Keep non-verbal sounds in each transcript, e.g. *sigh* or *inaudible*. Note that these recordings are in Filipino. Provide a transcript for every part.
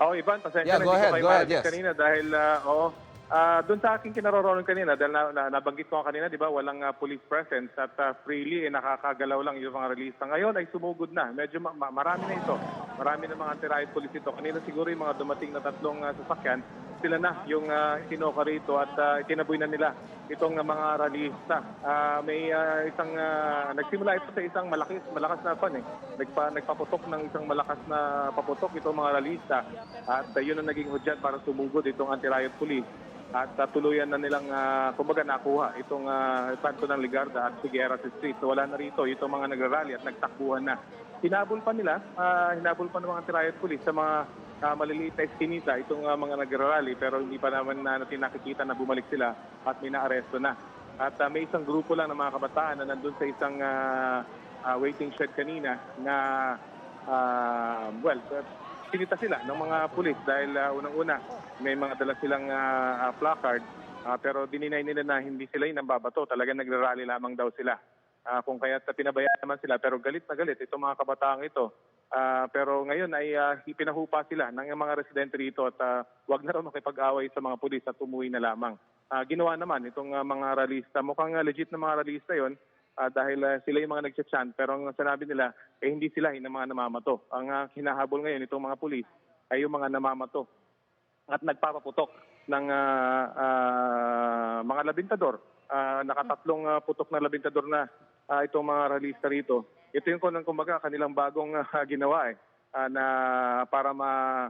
Oh, Ivan, pasensya Yeah, na go hindi ahead, ko kayo go ahead, yes. kanina dahil, ah, oo, ah, doon sa aking kinaroroonan kanina, dahil na, na, nabanggit ko nga kanina, di ba, walang ah, police presence at ah, freely, eh, nakakagalaw lang yung mga release. Ngayon ay sumugod na. Medyo ma- ma- marami na ito. Marami na mga anti-riot police ito. Kanina siguro yung mga dumating na tatlong ah, sasakyan, sila na yung uh, kinoka rito at ah, itinaboy na nila itong ah, mga ralista. Ah, may ah, isang, ah, nagsimula ito sa isang malaki, malakas na pan eh. Nagpa, nagpaputok ng isang malakas na paputok itong mga ralista. At ah, yun ang naging hudyat para sumugod itong anti-riot police. At ah, tuluyan na nilang, ah, kumbaga nakuha itong uh, Santo ng Ligarda at Figueras Street. So wala na rito itong mga nagrarally at nagtakbuhan na. Hinabol pa nila, ah, hinabol pa ng mga anti-riot police sa mga uh, maliliit na eskinita itong ah, mga nagrarally pero hindi pa naman na natin nakikita na bumalik sila at may naaresto na. At ah, may isang grupo lang ng mga kabataan na nandun sa isang ah, ah, waiting shed kanina na ah, well, uh, sinita sila ng mga pulis dahil ah, unang-una may mga dala silang ah, ah, placard ah, pero dininay nila na hindi sila yung nambabato. Talagang nagrarally lamang daw sila. Ah, kung kaya pinabayaan naman sila pero galit na galit itong mga kabataang ito. Ah, pero ngayon ay ah, pinahupa sila ng mga residente rito at ah, wag na raw makipag-away sa mga pulis at umuwi na lamang. Ah, ginawa naman itong ah, mga ralista. Mukhang ah, legit na mga ralista yon ah, dahil ah, sila yung mga nagchat-chant pero ang sinabi nila eh hindi sila yung mga namamato. Ang ah, hinahabol ngayon itong mga pulis ay yung mga namamato at nagpapaputok ng ah, ah, mga labintador. Ah, nakatatlong ah, putok na labintador na ah, itong mga ralista rito. Ito yung kunang kumbaga kanilang bagong ah, ginawa eh. Ah, na para ma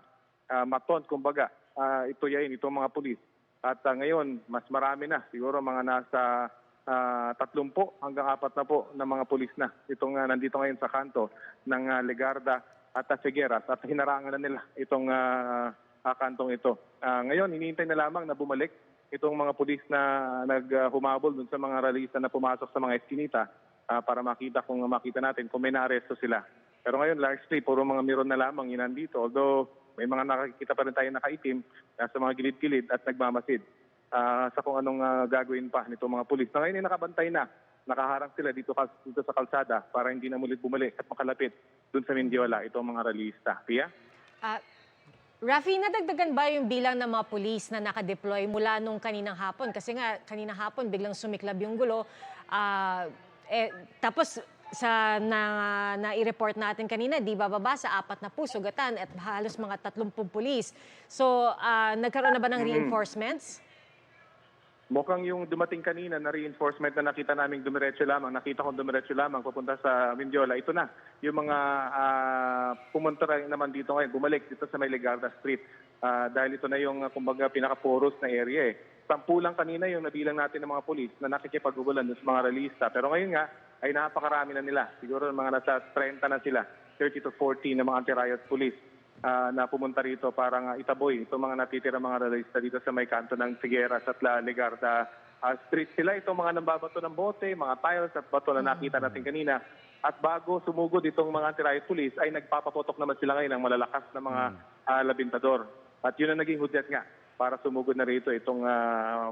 uh, maton kumbaga. Ah, ito yain itong mga pulis. At ah, ngayon mas marami na. Siguro mga nasa ah, 30 hanggang 40 po na mga pulis na. Itong ah, nandito ngayon sa kanto ng ah, Legarda at uh, Figueras at hinarangan na nila itong ah, ah, kantong ito. Ah, ngayon hinihintay na lamang na bumalik itong mga pulis na naghumabol dun sa mga ralista na pumasok sa mga eskinita ah, para makita kung makita natin kung may naaresto sila. Pero ngayon largely puro mga miron na lamang yun nandito. Although may mga nakikita pa rin tayo nakaitim ah, sa mga gilid-gilid at nagmamasid ah, sa kung anong ah, gagawin pa nitong mga pulis. Na ngayon ay nakabantay na. Nakaharang sila dito, dito sa kalsada para hindi na mulit bumalik at makalapit dun sa Mendiola itong mga ralista. Pia? Ah, Rafi, nadagdagan ba yung bilang ng mga pulis na nakadeploy mula nung kaninang hapon? Kasi nga, kaninang hapon biglang sumiklab yung gulo. Ah, eh, tapos sa na, na-report natin kanina, di bababa sa apat na po sugatan at halos mga 30 pulis. So, ah, nagkaroon na ba ng reinforcements? Mukhang yung dumating kanina na reinforcement na nakita naming dumiretso lamang, nakita kong dumiretso lamang papunta sa Mindiola, ito na. Yung mga ah, pumunta rin naman dito ngayon, bumalik dito sa may Legarda Street. Ah, dahil ito na yung kumbaga pinaka-porous na area eh. Sampu lang kanina yung nabilang natin ng mga polis na nakikipag-ugulan sa mga realista. Pero ngayon nga, ay napakarami na nila. Siguro mga nasa 30 na sila, 30 to 40 na mga anti-riot police ah, na pumunta rito para nga itaboy itong mga natitira mga realista dito sa may kanto ng Figueras at La Legarda ah, Street. Sila itong mga nambabato ng bote, mga tiles at bato na nakita natin kanina. At bago sumugod itong mga anti-riot police ay nagpapaputok naman sila ngayon ng malalakas na mga ah, labintador. At yun ang naging hudyat nga para sumugod na rito itong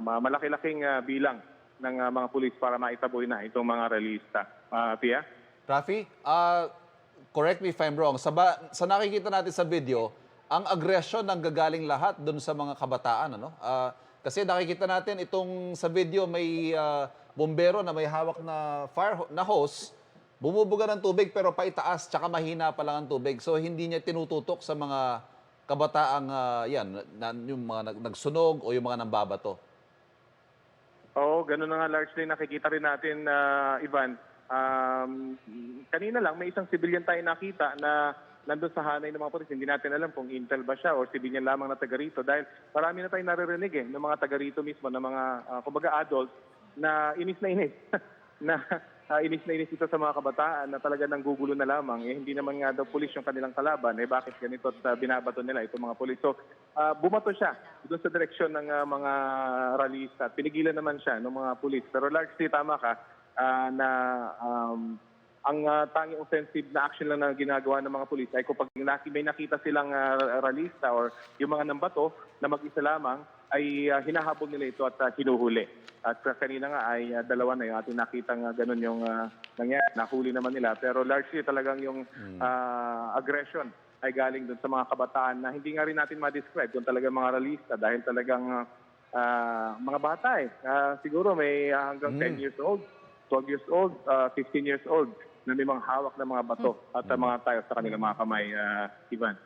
ma- malaki-laking ah, bilang ng ah, mga pulis para maitaboy na itong mga realista. Ah, Pia? Rafi, ah, correct me if I'm wrong. Sa, ba- sa nakikita natin sa video, ang aggression ng gagaling lahat dun sa mga kabataan. Ano? Ah, kasi nakikita natin itong sa video may ah, bombero na may hawak na fire na hose, bumubuga ng tubig pero paitaas tsaka mahina pa lang ang tubig. So hindi niya tinututok sa mga kabataang ah, yan, na, yung mga nag- nagsunog o yung mga nambabato. Oo, ganun na nga largely nakikita rin natin, na Ivan. Um, kanina lang, may isang civilian tayo nakita na nandun sa hanay ng mga polis. Hindi natin alam kung intel ba siya o civilian lamang na taga rito. Dahil marami na tayong naririnig eh, ng mga taga rito mismo, ng mga, ah, kumbaga adults, na inis na inis. *laughs* na ah, inis na inis ito sa mga kabataan na talaga nanggugulo na lamang. Eh, hindi naman nga daw pulis yung kanilang kalaban. Eh, bakit ganito at ah, binabato nila itong mga pulis? So, ah, bumato siya doon sa direksyon ng ah, mga ralista. Pinigilan naman siya ng mga pulis. Pero largely tama ka ah, na um, ang ah, tanging offensive na action lang na ginagawa ng mga pulis ay kapag may nakita silang ah, ralista or yung mga nambato na mag-isa lamang ay ah, hinahabol nila ito at ah, hinuhuli. At ah, kanina nga ay ah, dalawa na yung ating nakita nga ganun yung ah, nangyari. Nahuli naman nila. Pero largely talagang yung ah, aggression ay galing doon sa mga kabataan na hindi nga rin natin ma-describe kung talagang mga realista dahil talagang ah, mga bata eh. Ah, siguro may ah, hanggang 10 years old, 12 years old, ah, 15 years old na may mga hawak na mga bato at ah, mga tayo sa kanilang mga kamay, ah, Ivan.